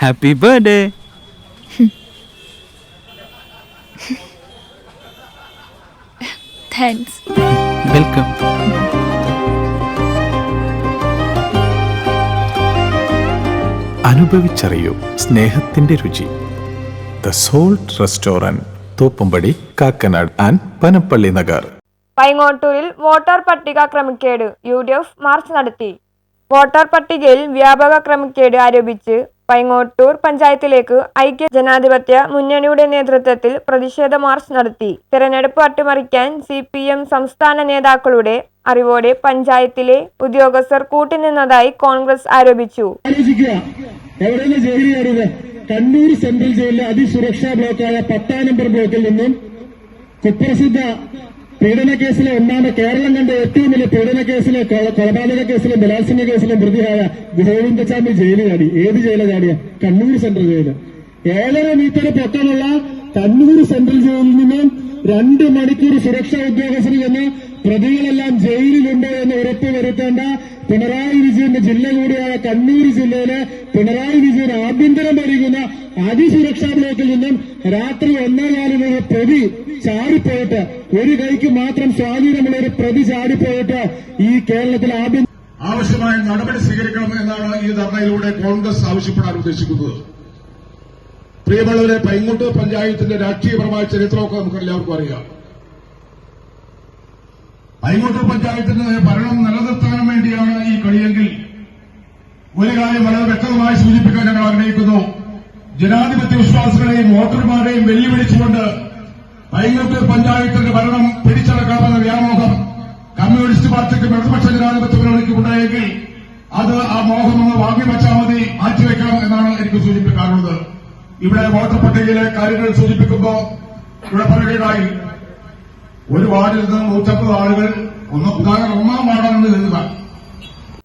Happy birthday thanks welcome അനുഭവിച്ചറിയൂ സ്നേഹത്തിന്റെ രുചി. The Salt restaurant Thoppumpady Kakkanad and Panampilly Nagar. പൈങ്ങോട്ടൂരിൽ voter പട്ടിക ക്രമക്കേട് യു ഡി എഫ് മാർച്ച് നടത്തി. വോട്ടർ പട്ടികയിൽ വ്യാപക ക്രമക്കേട് ആരോപിച്ച് പൈങ്ങോട്ടൂർ പഞ്ചായത്തിലേക്ക് ഐക്യ ജനാധിപത്യ മുന്നണിയുടെ നേതൃത്വത്തിൽ പ്രതിഷേധ മാർച്ച് നടത്തി. തെരഞ്ഞെടുപ്പ് അട്ടിമറിക്കാൻ സി പി എം സംസ്ഥാന നേതാക്കളുടെ അറിവോടെ പഞ്ചായത്തിലെ ഉദ്യോഗസ്ഥർ കൂട്ടുനിന്നതായി കോൺഗ്രസ് ആരോപിച്ചു. കണ്ണൂർ സെൻട്രൽ ജയിലിലെ അതിസുരക്ഷാ ബ്ലോക്കായ പത്താം നമ്പർ ബ്ലോക്കിൽ നിന്നും കുപ്രസിദ്ധ പീഡന കേസിലെ ഒന്നാമത് കേരളം കണ്ട ഏറ്റവും വലിയ പീഡന കേസിലെ കൊലപാതക കേസിലെ ബലാത്സംഗ കേസിലെ പ്രതിയായ ഗോവിന്ദസ്വാമി ജയിലിൽ ചാടി ഏത് ജയിലിൽ ചാടിയ കണ്ണൂർ സെൻട്രൽ ജയിൽ ഏഴര മീറ്റർ പൊക്കമുള്ള കണ്ണൂർ സെൻട്രൽ ജയിലിൽ നിന്നും രണ്ട് മണിക്കൂർ സുരക്ഷാ ഉദ്യോഗസ്ഥർ ചെന്ന് പ്രതികളെല്ലാം ജയിലിലുണ്ടോ എന്ന് ഉറപ്പുവരുത്തേണ്ട പിണറായി വിജയന്റെ ജില്ല കൂടിയായ കണ്ണൂർ ജില്ലയിലെ പിണറായി വിജയൻ ആഭ്യന്തരം ഭരിക്കുന്ന അതിസുരക്ഷാ ബ്ലോക്കിൽ നിന്നും രാത്രി ഒന്നേകാൽ വരെ പ്രതി ചാടിപ്പോയിട്ട് ഒരു കൈക്ക് മാത്രം സ്വാധീനമുള്ള ഒരു പ്രതി ചാടിപ്പോയിട്ട് ഈ കേരളത്തിൽ ആഭ്യന്തര ആവശ്യമായ നടപടി സ്വീകരിക്കണം എന്നാണ് ഈ ധർണയിലൂടെ കോൺഗ്രസ് ആവശ്യപ്പെടാൻ ഉദ്ദേശിക്കുന്നത്. പ്രിയമുള്ളവരെ പൈങ്ങോട്ട് പഞ്ചായത്തിന്റെ രാഷ്ട്രീയപരമായ ചരിത്രമൊക്കെ നമുക്ക് എല്ലാവർക്കും അറിയാം. പൈങ്ങോട്ട് പഞ്ചായത്തിന്റെ ഭരണം നിലനിർത്താൻ വേണ്ടിയാണ് ഈ കളിയെങ്കിൽ ഒരു കാര്യം വളരെ വ്യക്തമായി സൂചിപ്പിക്കാൻ ഞങ്ങൾ ആഗ്രഹിക്കുന്നു. ജനാധിപത്യ വിശ്വാസികളെയും വോട്ടർമാരെയും വെല്ലുവിളിച്ചുകൊണ്ട് പൈങ്ങോട്ട് പഞ്ചായത്തിന്റെ ഭരണം പിടിച്ചടക്കാമെന്ന വ്യാമോഹം കമ്മ്യൂണിസ്റ്റ് പാർട്ടിക്കും ഇടതുപക്ഷ ജനാധിപത്യ മുന്നണിക്കും ഉണ്ടായെങ്കിൽ അത് ആ മോഹം ഒന്ന് വാങ്ങി വെച്ചാൽ മതി മാറ്റിവെക്കണം എന്നാണ് എനിക്ക് സൂചിപ്പിക്കാനുള്ളത്. ഇവിടെ വോട്ടർ പട്ടികയിലെ കാര്യങ്ങൾ സൂചിപ്പിക്കുമ്പോൾ ഇവിടെ പറയുകയായി ഒരു വാർഡിൽ നിന്ന് നൂറ്റമ്പത് ആളുകൾ ഒന്ന് ഒന്നാം വാർഡാണ് നിന്നത്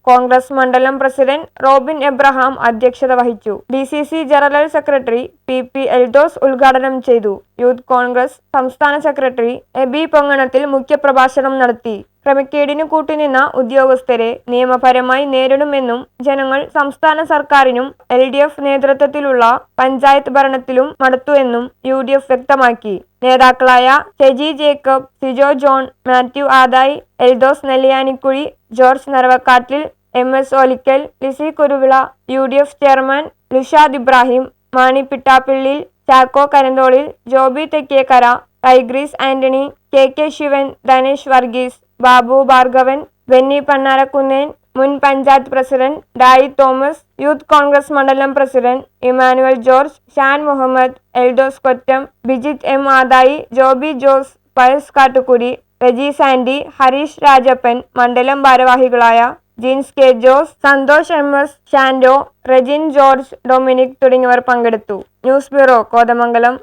കോൺഗ്രസ് മണ്ഡലം പ്രസിഡന്റ് റോബിൻ എബ്രഹാം അധ്യക്ഷത വഹിച്ചു. D C C general secretary P P Eldhose ഉദ്ഘാടനം ചെയ്തു. യൂത്ത് കോൺഗ്രസ് സംസ്ഥാന സെക്രട്ടറി എബി പൊങ്ങണത്തിൽ മുഖ്യപ്രഭാഷണം നടത്തി. ക്രമക്കേടിനു കൂട്ടുനിന്ന ഉദ്യോഗസ്ഥരെ നിയമപരമായി നേരിടുമെന്നും ജനങ്ങൾ സംസ്ഥാന സർക്കാരിനും എൽ ഡി എഫ് നേതൃത്വത്തിലുള്ള പഞ്ചായത്ത് ഭരണത്തിലും മടുത്തുവെന്നും യു ഡി എഫ് വ്യക്തമാക്കി. നേതാക്കളായ Sheji Jacob Sijo John Mathew Adayi Eldhose Nelliyanikuzhi George Naravakkattil M S Olickal Lizy Kuruvila U D F chairman Lushad Ibrahim Mani Pittappillil Chacko Karantholil Joby Thekkiyekkara Tigris Antony K K Sivan Dhanesh Varghese Babu Bhargavan Benny Pannarakkunnen മുൻ panchayat president Dai Thomas youth Congress മണ്ഡലം president Emmanuel George Shan Muhammad Eldhose Kottam Bijith M Adai Joby Jose Pius Kattukudi Reji Sandy Harish Rajappan മണ്ഡലം ഭാരവാഹികളായ Jeans K Jose Santhosh M. S. Shando Rejin George Dominic തുടങ്ങിയവർ പങ്കെടുത്തു. News bureau Kothamangalam.